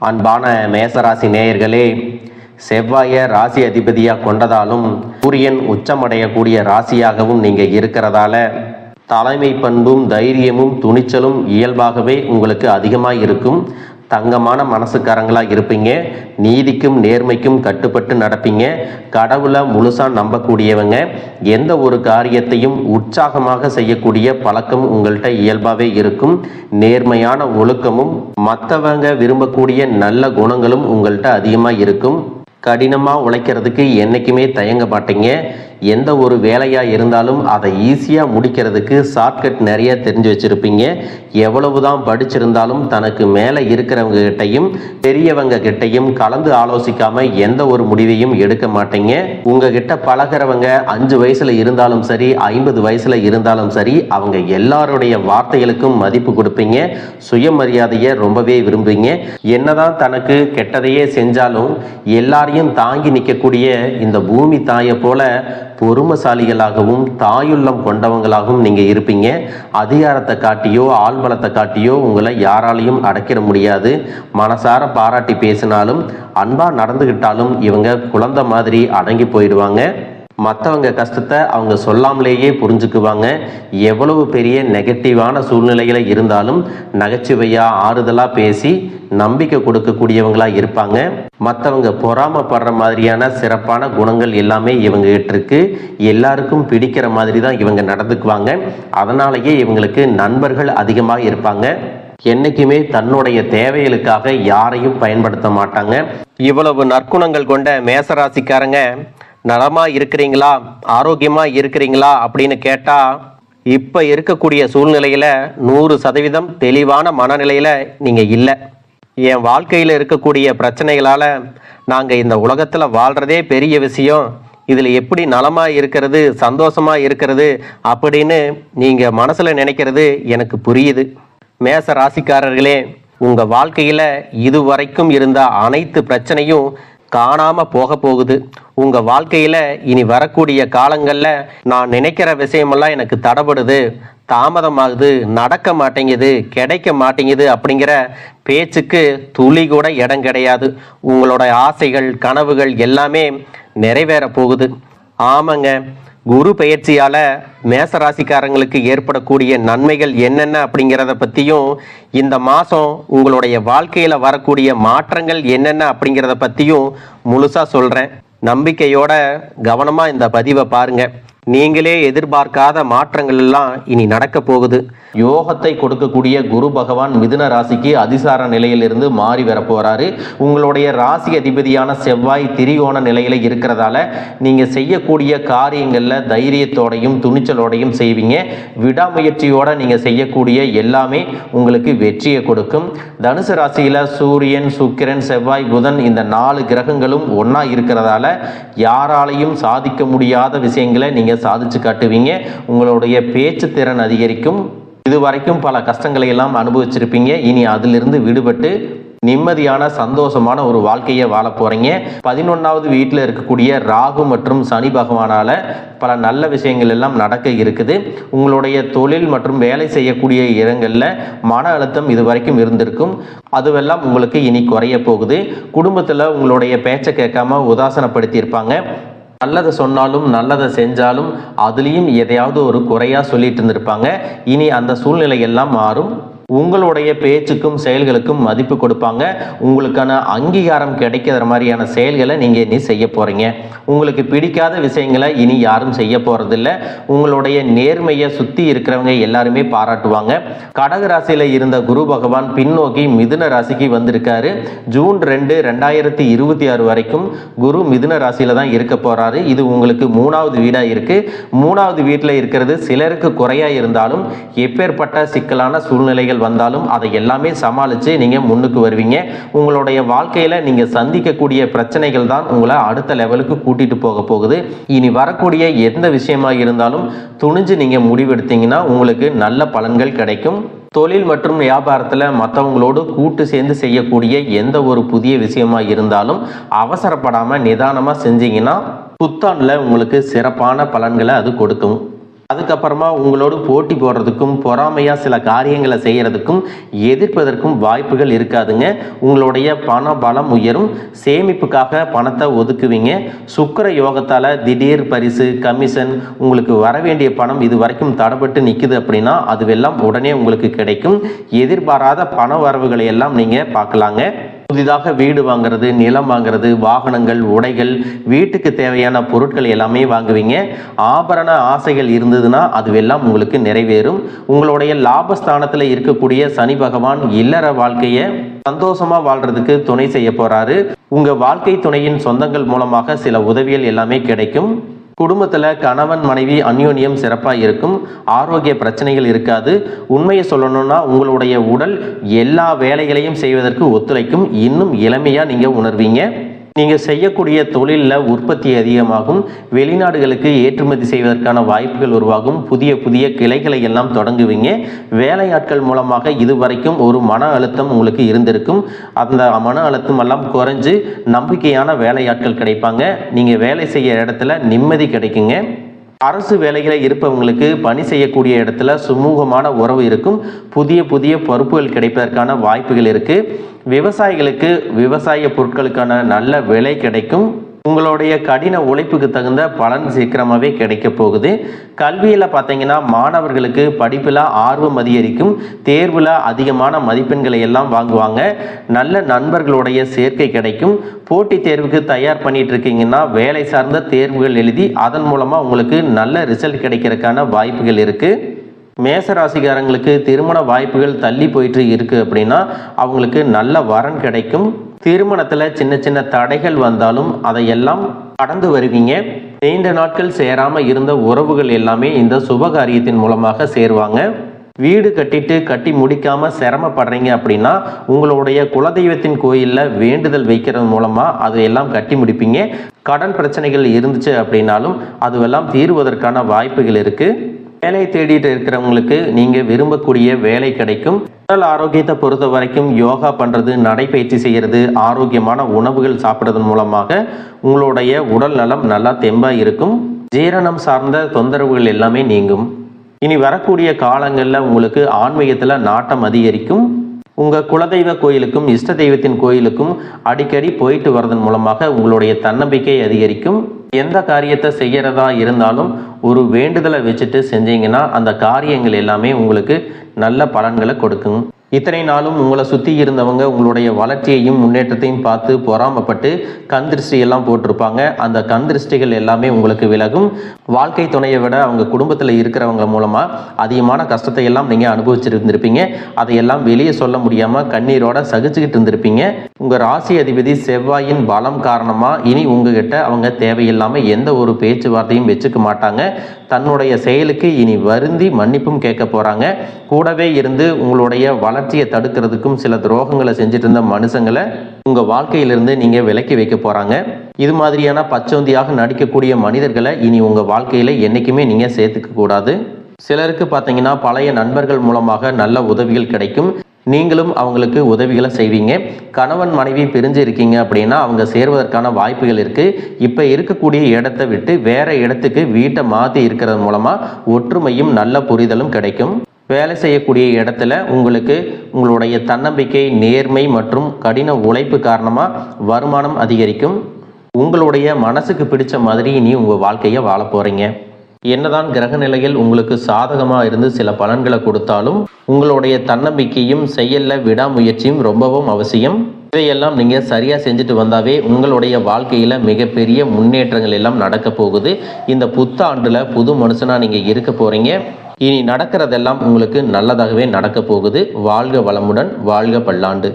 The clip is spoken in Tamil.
அன்பான மேசராசி நேயர்களே செவ்வாய ராசி அதிபதியாக கொண்டதாலும் சூரியன் உச்சமடையக்கூடிய ராசியாகவும் நீங்கள் இருக்கிறதால தலைமை பண்பும் தைரியமும் துணிச்சலும் இயல்பாகவே உங்களுக்கு அதிகமாக இருக்கும் தங்கமான மனசுக்காரங்களாக இருப்பீங்க. நீதிக்கும் நேர்மைக்கும் கட்டுப்பட்டு நடப்பீங்க. கடவுளை முழுசாக நம்பக்கூடியவங்க. எந்த ஒரு காரியத்தையும் உற்சாகமாக செய்யக்கூடிய பழக்கம் உங்கள்கிட்ட இயல்பாகவே இருக்கும். நேர்மையான ஒழுக்கமும் மற்றவங்க விரும்பக்கூடிய நல்ல குணங்களும் உங்கள்கிட்ட அதிகமாக இருக்கும். கடினமாக உழைக்கிறதுக்கு என்றைக்குமே தயங்க மாட்டீங்க. எந்த ஒரு வேலையாக இருந்தாலும் அதை ஈஸியாக முடிக்கிறதுக்கு ஷார்ட்கட் நிறைய தெரிஞ்சு வச்சுருப்பீங்க. எவ்வளவு தான் படிச்சிருந்தாலும் தனக்கு மேலே இருக்கிறவங்க கிட்டையும் பெரியவங்க கிட்டையும் கலந்து ஆலோசிக்காமல் எந்த ஒரு முடிவையும் எடுக்க மாட்டீங்க. உங்ககிட்ட பழகிறவங்க அஞ்சு வயசில் இருந்தாலும் சரி ஐம்பது வயசில் இருந்தாலும் சரி அவங்க எல்லாருடைய வார்த்தைகளுக்கும் மதிப்பு கொடுப்பீங்க. சுயமரியாதையை ரொம்பவே விரும்புவீங்க. என்னதான் தனக்கு கெட்டதையே செஞ்சாலும் எல்லாரையும் தாங்கி நிற்கக்கூடிய இந்த பூமி தாயை போல பொறுமசாலிகளாகவும் தாயுள்ளம் கொண்டவங்களாகவும் நீங்கள் இருப்பீங்க. அதிகாரத்தை காட்டியோ ஆள்பலத்தை காட்டியோ உங்களை யாராலையும் அடக்கிட முடியாது. மனசார பாராட்டி பேசினாலும் அன்பாக நடந்துக்கிட்டாலும் இவங்க குழந்தை மாதிரி அடங்கி போயிடுவாங்க. மற்றவங்க கஷ்டத்தை அவங்க சொல்லாமலேயே புரிஞ்சுக்குவாங்க. எவ்வளவு பெரிய நெகட்டிவான சூழ்நிலையில் இருந்தாலும் நகைச்சுவையாக ஆறுதலாக பேசி நம்பிக்கை கொடுக்கக்கூடியவங்களாக இருப்பாங்க. மற்றவங்க பொறாமப்படுற மாதிரியான சிறப்பான குணங்கள் எல்லாமே இவங்க இருக்கு. எல்லாருக்கும் பிடிக்கிற மாதிரி தான் இவங்க நடந்துக்குவாங்க. அதனாலேயே இவங்களுக்கு நண்பர்கள் அதிகமாக இருப்பாங்க. என்னைக்குமே தன்னுடைய தேவைகளுக்காக யாரையும் பயன்படுத்த மாட்டாங்க. இவ்வளவு நற்குணங்கள் கொண்ட மேசராசிக்காரங்க நலமா இருக்கிறீங்களா? ஆரோக்கியமா இருக்கிறீங்களா? அப்படின்னு கேட்டா இப்ப இருக்கக்கூடிய சூழ்நிலையில நூறு சதவீதம் தெளிவான மனநிலையில நீங்க இல்லை. என் வாழ்க்கையில் இருக்கக்கூடிய பிரச்சனைகளால நாங்க இந்த உலகத்துல வாழ்றதே பெரிய விஷயம். இதில் எப்படி நலமா இருக்கிறது சந்தோஷமா இருக்கிறது அப்படின்னு நீங்க மனசுல நினைக்கிறது எனக்கு புரியுது. மேச ராசிக்காரர்களே உங்க வாழ்க்கையில இதுவரைக்கும் இருந்த அனைத்து பிரச்சனையும் காணாம போக போகுது. உங்க வாழ்க்கையில இனி வரக்கூடிய காலங்கள்ல நான் நினைக்கிற விஷயமெல்லாம் எனக்கு தடபடுது. தாமதமாகுது நடக்க மாட்டேங்குது கிடைக்க மாட்டேங்குது அப்படிங்கிற பேச்சுக்கு துளி கூட இடம் கிடையாது. உங்களோட ஆசைகள் கனவுகள் எல்லாமே நிறைவேற போகுது. ஆமாங்க குரு பெயர்ச்சியால மேசராசிக்காரங்களுக்கு ஏற்படக்கூடிய நன்மைகள் என்னென்ன அப்படிங்கிறத பற்றியும் இந்த மாதம் உங்களுடைய வாழ்க்கையில் வரக்கூடிய மாற்றங்கள் என்னென்ன அப்படிங்கிறத பற்றியும் முழுசாக சொல்கிறேன் நம்பிக்கையோட கவனமாக இந்த பதிவை பாருங்க. நீங்களே எதிர்பார்க்காத மாற்றங்கள் எல்லாம் இனி நடக்க போகுது. யோகத்தை கொடுக்கக்கூடிய குரு பகவான் மிதுன ராசிக்கு அதிசார நிலையிலிருந்து மாறி வர போறாரு. உங்களுடைய ராசி அதிபதியான செவ்வாய் திரிகோண நிலையில இருக்கிறதால நீங்க செய்யக்கூடிய காரியங்கள்ல தைரியத்தோடையும் துணிச்சலோடையும் செய்வீங்க. விடாமுயற்சியோட நீங்க செய்யக்கூடிய எல்லாமே உங்களுக்கு வெற்றியை கொடுக்கும். தனுசு ராசியில சூரியன் சுக்கிரன் செவ்வாய் புதன் இந்த நாலு கிரகங்களும் ஒண்ணா இருக்கிறதால யாராலையும் சாதிக்க முடியாத விஷயங்களை சாதிச்சு காட்டுவீங்க. உங்களுடைய பேச்சு திறன் அதிகரிக்கும். இதுவரைக்கும் பல கஷ்டங்களை எல்லாம் அனுபவிச்சிருப்பீங்க. இனி அதிலிருந்து விடுபட்டு நிம்மதியான சந்தோஷமான ஒரு வாழ்க்கையை வாழ போறீங்க. பதினொன்னாவது வீட்டில் இருக்கக்கூடிய ராகு மற்றும் சனி பகவானால பல நல்ல விஷயங்கள் எல்லாம் நடக்க இருக்குது. உங்களுடைய தொழில் மற்றும் வேலை செய்யக்கூடிய இடங்கள்ல மன அழுத்தம் இது வரைக்கும் இருந்திருக்கும். அதுவெல்லாம் உங்களுக்கு இனி குறைய போகுது. குடும்பத்தில் உங்களுடைய பேச்சை கேட்காம உதாசனப்படுத்தியிருப்பாங்க. நல்லதை சொன்னாலும் நல்லதை செஞ்சாலும் அதுலேயும் எதையாவது ஒரு குறையாக சொல்லிட்டு இருந்திருப்பாங்க. இனி அந்த சூழ்நிலை எல்லாம் மாறும். உங்களுடைய பேச்சுக்கும் செயல்களுக்கும் மதிப்பு கொடுப்பாங்க. உங்களுக்கான அங்கீகாரம் கிடைக்கிற மாதிரியான செயல்களை நீங்கள் இனி செய்ய போகிறீங்க உங்களுக்கு பிடிக்காத விஷயங்களை இனி யாரும் செய்ய போகிறதில்ல உங்களுடைய நேர்மையை சுற்றி இருக்கிறவங்க எல்லாருமே பாராட்டுவாங்க. கடக ராசியில் இருந்த குரு பகவான் பின்னோக்கி மிதுன ராசிக்கு வந்திருக்காரு. ஜூன் ரெண்டு ரெண்டாயிரத்தி இருபத்தி ஆறு வரைக்கும் குரு மிதுன ராசியில் தான் இருக்க போகிறாரு இது உங்களுக்கு மூணாவது வீடாக இருக்குது மூணாவது வீட்டில் இருக்கிறது சிலருக்கு குறையாக இருந்தாலும் எப்பேற்பட்ட சிக்கலான சூழ்நிலைகள் வந்தாலும் அதை எல்லாமே சமாளித்து நீங்கள் முன்னுக்கு வருவீங்க. உங்களுடைய வாழ்க்கையில் நீங்கள் சந்திக்கக்கூடிய பிரச்சனைகள் தான் உங்களை அடுத்த லெவலுக்கு கூட்டிட்டு போக போகுது. இனி வரக்கூடிய எந்த விஷயமா இருந்தாலும் துணிஞ்சு நீங்கள் முடிவெடுத்தீங்கன்னா உங்களுக்கு நல்ல பலன்கள் கிடைக்கும். தொழில் மற்றும் வியாபாரத்தில் மற்றவங்களோடு கூட்டு சேர்ந்து செய்யக்கூடிய எந்த ஒரு புதிய விஷயமா இருந்தாலும் அவசரப்படாமல் நிதானமாக செஞ்சீங்கன்னா புத்தாண்டில் உங்களுக்கு சிறப்பான பலன்களை அது கொடுக்கும். அதுக்கப்புறமா உங்களோடு போட்டி போடுறதுக்கும் பொறாமையாக சில காரியங்களை செய்கிறதுக்கும் எதிர்ப்பதற்கும் வாய்ப்புகள் இருக்காதுங்க. உங்களுடைய பண பலம் உயரும். சேமிப்புக்காக பணத்தை ஒதுக்குவீங்க. சுக்கிர யோகத்தால் திடீர் பரிசு கமிஷன் உங்களுக்கு வர வேண்டிய பணம் இது வரைக்கும் தடப்பட்டு நிற்குது அப்படின்னா அதுவெல்லாம் உடனே உங்களுக்கு கிடைக்கும். எதிர்பாராத பண வரவுகளை எல்லாம் நீங்கள் பார்க்கலாங்க. புதிதாக வீடு வாங்குறது நிலம் வாங்குறது வாகனங்கள் உடைகள் வீட்டுக்கு தேவையான பொருட்கள் எல்லாமே வாங்குவீங்க. ஆபரண ஆசைகள் இருந்ததுன்னா அதுவெல்லாம் உங்களுக்கு நிறைவேறும். உங்களுடைய லாபஸ்தானத்தில் இருக்கக்கூடிய சனி பகவான் இல்லற வாழ்க்கையை சந்தோஷமா வாழ்றதுக்கு துணை செய்ய போறாரு. உங்க வாழ்க்கை துணையின் சொந்தங்கள் மூலமாக சில உதவிகள் எல்லாமே கிடைக்கும். குடும்பத்தில் கணவன் மனைவி அந்யோன்யம் சிறப்பாக இருக்கும். ஆரோக்கிய பிரச்சனைகள் இருக்காது. உண்மையை சொல்லணும்னா உங்களுடைய உடல் எல்லா வேலைகளையும் செய்வதற்கு ஒத்துழைக்கும். இன்னும் இளமையாக நீங்கள் உணர்வீங்க. நீங்கள் செய்யக்கூடிய தொழிலில் உற்பத்தி அதிகமாகும் வெளிநாடுகளுக்கு ஏற்றுமதி செய்வதற்கான வாய்ப்புகள் உருவாகும் புதிய புதிய கிளைகளை எல்லாம் தொடங்குவீங்க. வேலையாட்கள் மூலமாக இதுவரைக்கும் ஒரு மன அழுத்தம் உங்களுக்கு இருந்திருக்கும். அந்த மன அழுத்தம் எல்லாம் குறைஞ்சு நம்பிக்கையான வேலையாட்கள் கிடைப்பாங்க. நீங்கள் வேலை செய்கிற இடத்துல நிம்மதி கிடைக்குங்க. அரசு வேலையில் இருப்பவங்களுக்கு பணி செய்யக்கூடிய இடத்துல சுமூகமான உறவு இருக்கும். புதிய புதிய பொறுப்புகள் கிடைப்பதற்கான வாய்ப்புகள் இருக்குது விவசாயிகளுக்கு விவசாய பொருட்களுக்கான நல்ல விலை கிடைக்கும். உங்களுடைய கடின உழைப்புக்கு தகுந்த பலன் சீக்கிரமாகவே கிடைக்க போகுது. கல்வியில் பார்த்தீங்கன்னா மாணவர்களுக்கு படிப்பில் ஆர்வம் அதிகரிக்கும் தேர்வில் அதிகமான மதிப்பெண்களை எல்லாம் வாங்குவாங்க. நல்ல நண்பர்களுடைய சேர்க்கை கிடைக்கும். போட்டித் தேர்வுக்கு தயார் பண்ணிட்டு இருக்கீங்கன்னா வேலை சார்ந்த தேர்வுகள் எழுதி அதன் மூலமாக உங்களுக்கு நல்ல ரிசல்ட் கிடைக்கிறதுக்கான வாய்ப்புகள் இருக்குது மேச ராசிக்காரங்களுக்கு திருமண வாய்ப்புகள் தள்ளி போயிட்டு இருக்கு அப்படின்னா அவங்களுக்கு நல்ல வரன் கிடைக்கும். திருமணத்துல சின்ன சின்ன தடைகள் வந்தாலும் அதையெல்லாம் கடந்து வருவீங்க. நீண்ட நாட்கள் சேராம இருந்த உறவுகள் எல்லாமே இந்த சுபகாரியத்தின் மூலமாக சேருவாங்க. வீடு கட்டிட்டு கட்டி முடிக்காம சிரமப்படுறீங்க அப்படின்னா உங்களுடைய குலதெய்வத்தின் கோயிலில் வேண்டுதல் வைக்கிறது மூலமா அதையெல்லாம் கட்டி முடிப்பீங்க. கடன் பிரச்சனைகள் இருந்துச்சு அப்படின்னாலும் அதுவெல்லாம் தீர்வதற்கான வாய்ப்புகள் இருக்குது வேலை தேடிட்டு இருக்கிறவங்களுக்கு நீங்க விரும்பக்கூடிய வேலை கிடைக்கும். உடல் ஆரோக்கியத்தை பொறுத்த வரைக்கும் யோகா பண்றது நடைப்பயிற்சி செய்யறது ஆரோக்கியமான உணவுகள் சாப்பிட்றதன் மூலமாக உங்களுடைய உடல் நலம் நல்லா தெம்பா இருக்கும். ஜீரணம் சார்ந்த தொந்தரவுகள் எல்லாமே நீங்கும். இனி வரக்கூடிய காலங்களில் உங்களுக்கு ஆன்மீகத்தில் நாட்டம் அதிகரிக்கும். உங்கள் குலதெய்வ கோயிலுக்கும் இஷ்ட தெய்வத்தின் கோயிலுக்கும் அடிக்கடி போயிட்டு வரதன் மூலமாக உங்களுடைய தன்னம்பிக்கை அதிகரிக்கும். எந்த காரியத்தை செய்யறதா இருந்தாலும் ஒரு வேண்டுதலை வச்சுட்டு செஞ்சீங்கன்னா அந்த காரியங்கள் எல்லாமே உங்களுக்கு நல்ல பலன்களை கொடுக்கும். இத்தனை நாளும் உங்களை சுற்றி இருந்தவங்க உங்களுடைய வளர்ச்சியையும் முன்னேற்றத்தையும் பார்த்து பொறாமப்பட்டு கந்திருஷ்டி எல்லாம் போட்டிருப்பாங்க. அந்த கண் திருஷ்டிகள் எல்லாமே உங்களுக்கு விலகும். வாழ்க்கை துணையை விட அவங்க குடும்பத்தில் இருக்கிறவங்க மூலமாக அதிகமான கஷ்டத்தை எல்லாம் நீங்கள் அனுபவிச்சிருந்திருப்பீங்க. அதையெல்லாம் வெளியே சொல்ல முடியாமல் கண்ணீரோட சகிச்சுக்கிட்டு இருந்திருப்பீங்க. உங்கள் ராசி அதிபதி செவ்வாயின் பலம் காரணமாக இனி உங்ககிட்ட அவங்க தேவையில்லாமல் எந்த ஒரு பேச்சுவார்த்தையும் வச்சுக்க மாட்டாங்க. தன்னுடைய செயலுக்கு இனி வருந்தி மன்னிப்பும் கேட்க போகிறாங்க கூடவே இருந்து உங்களுடைய வளர்ச்சியை தடுக்கிறதுக்கும் சில துரோகங்களை செஞ்சுட்டு இருந்த மனுஷங்களை உங்கள் வாழ்க்கையிலிருந்து நீங்கள் விலக்கி வைக்க போகிறாங்க இது மாதிரியான பச்சோந்தியாக நடிக்கக்கூடிய மனிதர்களை இனி உங்கள் வாழ்க்கையில் என்றைக்குமே நீங்கள் சேர்த்துக்க கூடாது. சிலருக்கு பார்த்தீங்கன்னா பழைய நண்பர்கள் மூலமாக நல்ல உதவிகள் கிடைக்கும். நீங்களும் அவங்களுக்கு உதவிகளை செய்வீங்க. கணவன் மனைவி பிரிஞ்சு இருக்கீங்க அப்படின்னா அவங்க சேர்வதற்கான வாய்ப்புகள் இருக்குது இப்போ இருக்கக்கூடிய இடத்தை விட்டு வேற இடத்துக்கு வீட்டை மாற்றி இருக்கிறது மூலமாக ஒற்றுமையும் நல்ல புரிதலும் கிடைக்கும். வேலை செய்யக்கூடிய இடத்துல உங்களுக்கு உங்களுடைய தன்னம்பிக்கை நேர்மை மற்றும் கடின உழைப்பு காரணமாக வருமானம் அதிகரிக்கும். உங்களுடைய மனசுக்கு பிடிச்ச மாதிரி இனி உங்கள் வாழ்க்கையை வாழ போகிறீங்க என்னதான் கிரக நிலையில் உங்களுக்கு சாதகமாக இருந்து சில பலன்களை கொடுத்தாலும் உங்களுடைய தன்னம்பிக்கையும் செயல்ல விடாமுயற்சியும் ரொம்பவும் அவசியம். இதையெல்லாம் நீங்கள் சரியாக செஞ்சுட்டு வந்தாவே உங்களுடைய வாழ்க்கையில் மிகப்பெரிய முன்னேற்றங்கள் எல்லாம் நடக்க போகுது. இந்த புத்தாண்டில் புது மனுஷனாக நீங்கள் இருக்க போகிறீங்க இனி நடக்கிறதெல்லாம் உங்களுக்கு நல்லதாகவே நடக்க போகுது. வாழ்க வளமுடன் வாழ்க பல்லாண்டு.